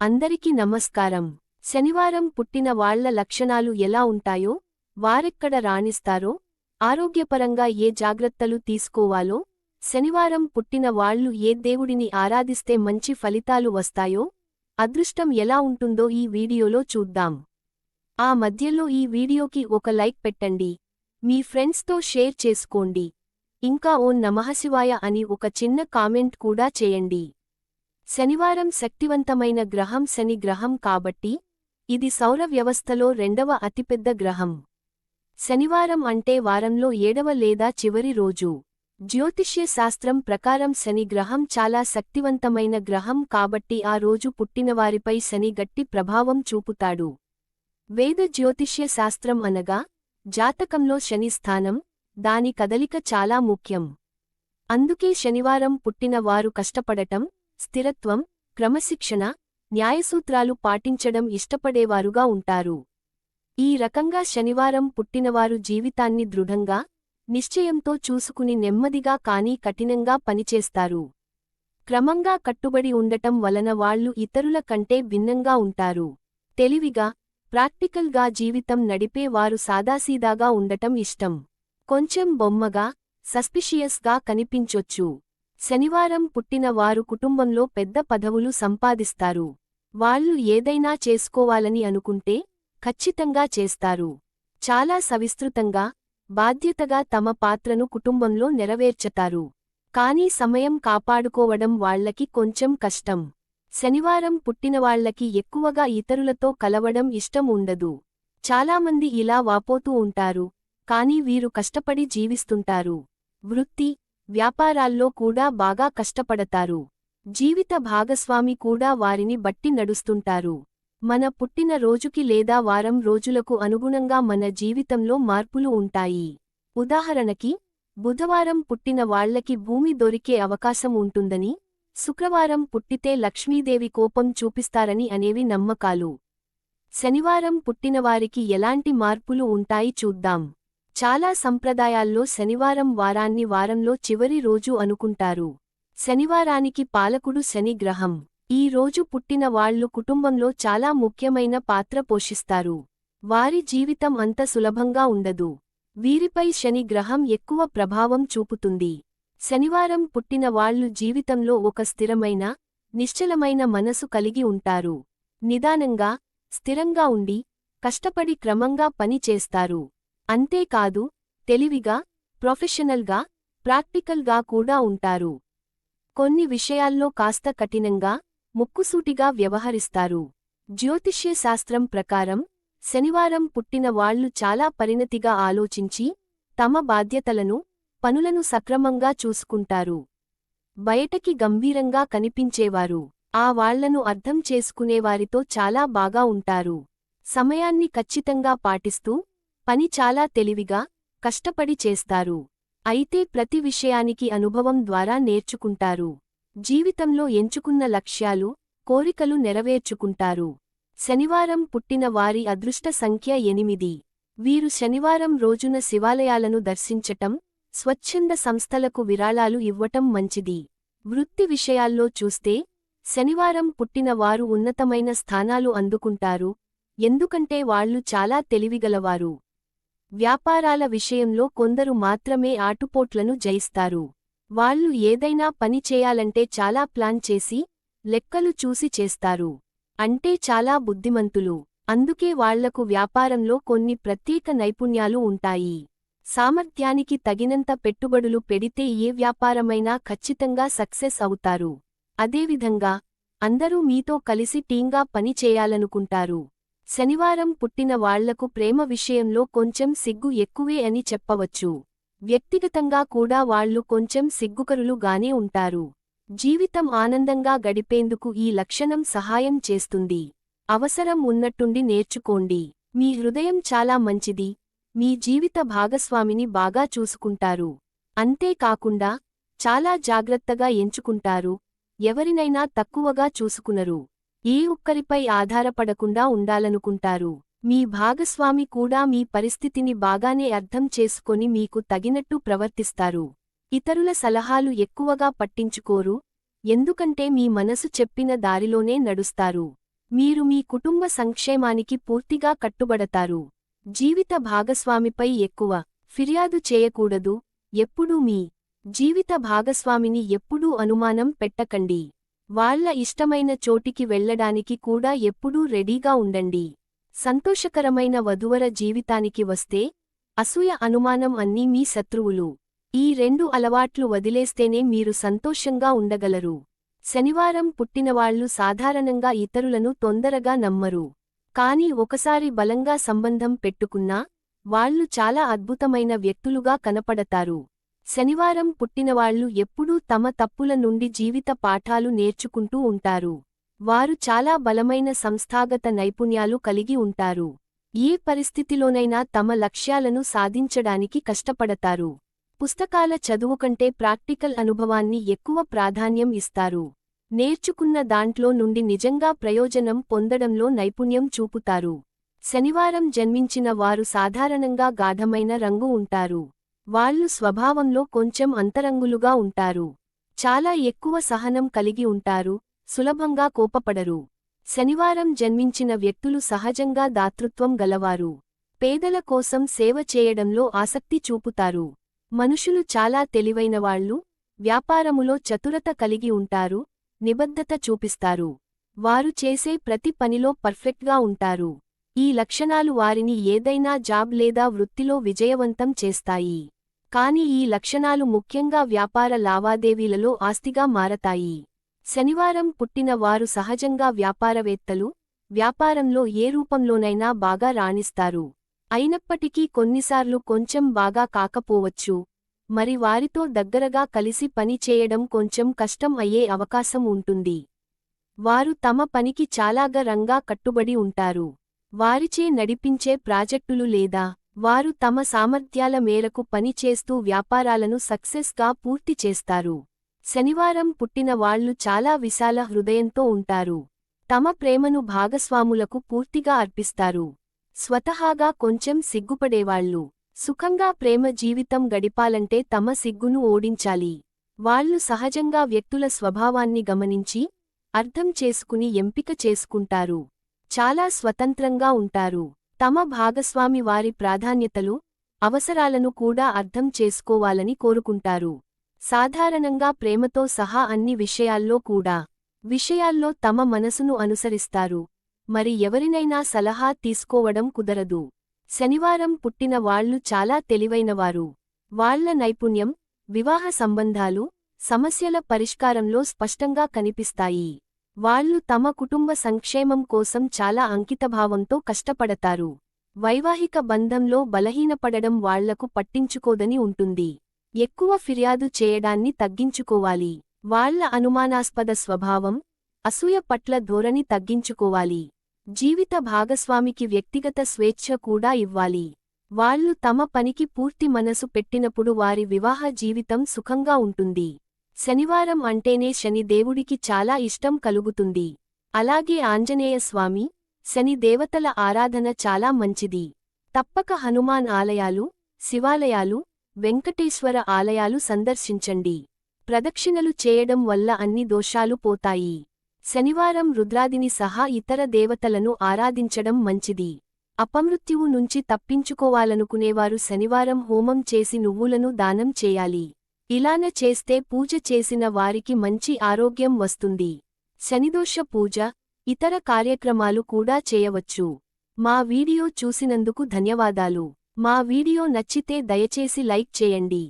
అందరికీ నమస్కారం. శనివారం పుట్టిన వాళ్ళ లక్షణాలు ఎలా ఉంటాయో వారెక్కడ రాణిస్తారో ఆరోగ్యపరంగా ఏ జాగ్రత్తలు తీసుకోవాలో శనివారం పుట్టిన వాళ్ళు ఏ దేవుడిని ఆరాధిస్తే మంచి ఫలితాలు వస్తాయో అదృష్టం ఎలా ఉంటుందో ఈ వీడియోలో చూద్దాం. ఆ మధ్యలో ఈ వీడియోకి ఒక లైక్ పెట్టండి. మీ ఫ్రెండ్స్తో షేర్ చేసుకోండి. ఇంకా ఓం నమఃశివాయ అని ఒక చిన్న కామెంట్ కూడా చేయండి. శనివారం శక్తివంతమైన గ్రహం శని గ్రహం కాబట్టి ఇది సౌర వ్యవస్థలో రెండవ అతిపెద్ద గ్రహం. శనివారం అంటే వారంలో ఏడవ లేదా చివరి రోజు. జ్యోతిష్య శాస్త్రం ప్రకారం శని గ్రహం చాలా శక్తివంతమైన గ్రహం కాబట్టి ఆ రోజు పుట్టినవారిపై శని గట్టి ప్రభావం చూపుతాడు. వేద జ్యోతిష్య శాస్త్రం అనగా జాతకంలో శని స్థానం దాని కదలిక చాలా ముఖ్యం. అందుకే శనివారం పుట్టిన వారు కష్టపడటం స్థిరత్వం క్రమశిక్షణ న్యాయసూత్రాలు పాటించడం ఇష్టపడేవారుగా ఉంటారు. ఈ రకంగా శనివారం పుట్టినవారు జీవితాన్ని దృఢంగా నిశ్చయంతో చూసుకుని నెమ్మదిగా కానీ కఠినంగా పనిచేస్తారు. క్రమంగా కట్టుబడి ఉండటం వలన వాళ్ళు ఇతరుల కంటే భిన్నంగా ఉంటారు. తెలివిగా ప్రాక్టికల్గా జీవితం నడిపే వారు సాదాసీదాగా ఉండటం ఇష్టం. కొంచెం బొమ్మగా సస్పిషియస్గా కనిపించొచ్చు. శనివారం పుట్టిన వారు కుటుంబంలో పెద్ద పదవులు సంపాదిస్తారు. వాళ్ళు ఏదైనా చేసుకోవాలని అనుకుంటే ఖచ్చితంగా చేస్తారు. చాలా సవిస్తృతంగా బాధ్యతగా తమ పాత్రను కుటుంబంలో నెరవేర్చతారు. కానీ సమయం కాపాడుకోవడం వాళ్ళకి కొంచెం కష్టం. శనివారం పుట్టినవాళ్ళకి ఎక్కువగా ఇతరులతో కలవడం ఇష్టం ఉండదు. చాలామంది ఇలా వాపోతూ ఉంటారు కానీ వీరు కష్టపడి జీవిస్తుంటారు. వృత్తి వ్యాపారాల్లో కూడా బాగా కష్టపడతారు. జీవిత భాగస్వామి కూడా వారిని బట్టి నడుస్తుంటారు. మన పుట్టిన రోజుకి లేదా వారం రోజులకు అనుగుణంగా మన జీవితంలో మార్పులు ఉంటాయి. ఉదాహరణకి బుధవారం పుట్టిన వాళ్ళకి భూమి దొరికే అవకాశం ఉంటుందని శుక్రవారం పుట్టితే లక్ష్మీదేవి కోపం చూపిస్తారని అనేవి నమ్మకాలు. శనివారం పుట్టినవారికి ఎలాంటి మార్పులు ఉంటాయి చూద్దాం. చాలా సంప్రదాయాల్లో శనివారం వారాన్ని వారంలో చివరి రోజు అనుకుంటారు. శనివారానికి పాలకుడు శని గ్రహం. ఈ రోజు పుట్టిన వాళ్ళు కుటుంబంలో చాలా ముఖ్యమైన పాత్ర పోషిస్తారు. వారి జీవితం అంత సులభంగా ఉండదు. వీరిపై శని గ్రహం ఎక్కువ ప్రభావం చూపుతుంది. శనివారం పుట్టిన వాళ్ళు జీవితంలో ఒక స్థిరమైన నిశ్చలమైన మనసు కలిగి ఉంటారు. నిదానంగా స్థిరంగా ఉండి కష్టపడి క్రమంగా పని చేస్తారు. అంతేకాదు తెలివిగా ప్రొఫెషనల్గా ప్రాక్టికల్గా కూడా ఉంటారు. కొన్ని విషయాల్లో కాస్త కఠినంగా ముక్కుసూటిగా వ్యవహరిస్తారు. జ్యోతిష్య శాస్త్రం ప్రకారం శనివారం పుట్టిన వాళ్ళు చాలా పరిణతిగా ఆలోచించి తమ బాధ్యతలను పనులను సక్రమంగా చూసుకుంటారు. బయటకి గంభీరంగా కనిపించేవారు. ఆ వాళ్ళను అర్థం చేసుకునేవారితో చాలా బాగా ఉంటారు. సమయాన్ని ఖచ్చితంగా పాటిస్తూ పని చాలా తెలివిగా కష్టపడి చేస్తారు. అయితే ప్రతి విషయానికి అనుభవం ద్వారా నేర్చుకుంటారు. జీవితంలో ఎంచుకున్న లక్ష్యాలు కోరికలు నెరవేర్చుకుంటారు. శనివారం పుట్టిన వారి అదృష్ట సంఖ్య ఎనిమిది. వీరు శనివారం రోజున శివాలయాలను దర్శించటం స్వచ్ఛంద సంస్థలకు విరాళాలు ఇవ్వటం మంచిది. వృత్తి విషయాల్లో చూస్తే శనివారం పుట్టిన వారు ఉన్నతమైన స్థానాలు అందుకుంటారు. ఎందుకంటే వాళ్ళు చాలా తెలివిగలవారు. వ్యాపారాల విషయంలో కొందరు మాత్రమే ఆటుపోట్లను జయిస్తారు. వాళ్ళు ఏదైనా పని చేయాలంటే చాలా ప్లాన్ చేసి లెక్కలు చూసి చేస్తారు. అంటే చాలా బుద్ధిమంతులు. అందుకే వాళ్ళకు వ్యాపారంలో కొన్ని ప్రత్యేక నైపుణ్యాలు ఉంటాయి. సామర్థ్యానికి తగినంత పెట్టుబడులు పెడితే ఏ వ్యాపారమైనా ఖచ్చితంగా సక్సెస్ అవుతారు. అదేవిధంగా అందరూ మీతో కలిసి టీంగా పనిచేయాలనుకుంటారు శనివారం పుట్టిన వాళ్ళకు ప్రేమ విషయంలో కొంచెం సిగ్గు ఎక్కువే అని చెప్పవచ్చు. వ్యక్తిగతంగా కూడా వాళ్ళు కొంచెం సిగ్గుకరులుగానే ఉంటారు. జీవితం ఆనందంగా గడిపేందుకు ఈ లక్షణం సహాయం చేస్తుంది. అవసరం ఉన్నట్టుండి నేర్చుకోండి. మీ హృదయం చాలా మంచిది. మీ జీవిత భాగస్వామిని బాగా చూసుకుంటారు. అంతేకాకుండా చాలా జాగ్రత్తగా ఎంచుకుంటారు. ఎవరినైనా తక్కువగా చూసుకునరు. ఏ ఒక్కరిపై ఆధారపడకుండా ఉండాలనుకుంటారు? మీ భాగస్వామి కూడా మీ పరిస్థితిని బాగానే అర్థం చేసుకొని మీకు తగినట్టు ప్రవర్తిస్తారు. ఇతరుల సలహాలు ఎక్కువగా పట్టించుకోరు. ఎందుకంటే మీ మనసు చెప్పిన దారిలోనే నడుస్తారు. మీరు మీ కుటుంబ సంక్షేమానికి పూర్తిగా కట్టుబడతారు. జీవిత భాగస్వామిపై ఎక్కువ ఫిర్యాదు చేయకూడదు. ఎప్పుడూ మీ జీవిత భాగస్వామిని ఎప్పుడూ అనుమానం పెట్టకండి. వాళ్ళ ఇష్టమైన చోటికి వెళ్ళడానికి కూడా ఎప్పుడూ రెడీగా ఉండండి. సంతోషకరమైన వధువర జీవితానికి వస్తే అసూయ అనుమానం అన్నీ మీ శత్రువులు. ఈ రెండు అలవాట్లు వదిలేస్తేనే మీరు సంతోషంగా ఉండగలరు. శనివారం పుట్టినవాళ్ళు సాధారణంగా ఇతరులను తొందరగా నమ్మరు. కాని ఒకసారి బలంగా సంబంధం పెట్టుకున్నా వాళ్ళు చాలా అద్భుతమైన వ్యక్తులుగా కనపడతారు. శనివారం పుట్టినవాళ్ళు ఎప్పుడూ తమ తప్పుల నుండి జీవిత పాఠాలు నేర్చుకుంటూ ఉంటారు. వారు చాలా బలమైన సంస్థాగత నైపుణ్యాలు కలిగి ఉంటారు. ఏ పరిస్థితిలోనైనా తమ లక్ష్యాలను సాధించడానికి కష్టపడతారు. పుస్తకాల చదువు కంటే ప్రాక్టికల్ అనుభవాన్ని ఎక్కువ ప్రాధాన్యం ఇస్తారు. నేర్చుకున్న దాంట్లో నుండి నిజంగా ప్రయోజనం పొందడంలో నైపుణ్యం చూపుతారు. శనివారం జన్మించిన వారు సాధారణంగా గాఢమైన రంగు ఉంటారు. వాళ్ళు స్వభావంలో కొంచెం అంతరంగులుగా ఉంటారు. చాలా ఎక్కువ సహనం కలిగి ఉంటారు సులభంగా కోపపడరు. శనివారం జన్మించిన వ్యక్తులు సహజంగా దాతృత్వం గలవారు. పేదల కోసం సేవ చేయడంలో ఆసక్తి చూపుతారు. మనుషులు చాలా తెలివైనవాళ్ళు వ్యాపారములో చతురత కలిగి ఉంటారు నిబద్ధత చూపిస్తారు. వారు చేసే ప్రతి పనిలో పర్ఫెక్ట్గా ఉంటారు. ఈ లక్షణాలు వారిని ఏదైనా జాబ్ లేదా వృత్తిలో విజయవంతం చేస్తాయి. కాని ఈ లక్షణాలు ముఖ్యంగా వ్యాపార లావాదేవీలలో ఆస్తిగా మారతాయి. శనివారం పుట్టిన వారు సహజంగా వ్యాపారవేత్తలు వ్యాపారంలో ఏ రూపంలోనైనా బాగా రాణిస్తారు. అయినప్పటికీ కొన్నిసార్లు కొంచెం బాగా కాకపోవచ్చు. మరి వారితో దగ్గరగా కలిసి పని చేయడం కొంచెం కష్టం అయ్యే అవకాశం ఉంటుంది. వారు తమ పనికి చాలాగా రంగా కట్టుబడి ఉంటారు. వారిచే నడిపించే ప్రాజెక్టులు లేదా వారు తమ సామర్థ్యాల మేరకు పనిచేస్తూ వ్యాపారాలను సక్సెస్గా పూర్తి చేస్తారు. శనివారం పుట్టిన వాళ్ళు చాలా విశాల హృదయంతో ఉంటారు. తమ ప్రేమను భాగస్వాములకు పూర్తిగా అర్పిస్తారు. స్వతహాగా కొంచెం సిగ్గుపడేవాళ్ళు సుఖంగా ప్రేమ జీవితం గడిపాలంటే తమ సిగ్గును ఓడించాలి. వాళ్ళు సహజంగా వ్యక్తుల స్వభావాన్ని గమనించి అర్థం చేసుకుని ఎంపిక చేసుకుంటారు. చాలా స్వతంత్రంగా ఉంటారు. తమ భాగస్వామి వారి ప్రాధాన్యతలు అవసరాలను కూడా అర్థం చేసుకోవాలని కోరుకుంటారు. సాధారణంగా ప్రేమతో సహా అన్ని విషయాల్లో కూడా విషయాల్లో తమ మనసును అనుసరిస్తారు. మరి ఎవరినైనా సలహా తీసుకోవడం కుదరదు. శనివారం పుట్టిన వాళ్ళు చాలా తెలివైనవారు. వాళ్ళ నైపుణ్యం వివాహ సంబంధాలు సమస్యల పరిష్కారంలో స్పష్టంగా కనిపిస్తాయి. వాళ్ళు తమ కుటుంబ సంక్షేమం కోసం చాలా అంకితభావంతో కష్టపడతారు. వైవాహిక బంధంలో బలహీనపడడం వాళ్ళకు పట్టించుకోదని ఉంటుంది. ఎక్కువ ఫిర్యాదు చేయడాన్ని తగ్గించుకోవాలి. వాళ్ళ అనుమానాస్పద స్వభావం అసూయ పట్ల ధోరణి తగ్గించుకోవాలి. జీవిత భాగస్వామికి వ్యక్తిగత స్వేచ్ఛ కూడా ఇవ్వాలి. వాళ్ళు తమ పనికి పూర్తి మనసు పెట్టినప్పుడు వారి వివాహ జీవితం సుఖంగా ఉంటుంది. శనివారం అంటేనే శని దేవుడికి చాలా ఇష్టం కలుగుతుంది. అలాగే ఆంజనేయస్వామి శని దేవతల ఆరాధన చాలా మంచిది. తప్పక హనుమాన్ ఆలయాలు శివాలయాలు వెంకటేశ్వర ఆలయాలు సందర్శించండి. ప్రదక్షిణలు చేయడం వల్ల అన్ని దోషాలు పోతాయి. శనివారం రుద్రాదిని సహా ఇతర దేవతలను ఆరాధించడం మంచిది. అపమృత్యువు నుంచి తప్పించుకోవాలనుకునేవారు శనివారం హోమం చేసి నువ్వులను దానం చేయాలి. ఇలాన చేస్తే పూజ చేసిన వారికి మంచి ఆరోగ్యం వస్తుంది. శనిదోష పూజ ఇతర కార్యక్రమాలు కూడా చేయవచ్చు. మా వీడియో చూసినందుకు ధన్యవాదాలు. మా వీడియో నచ్చితే దయచేసి లైక్ చేయండి.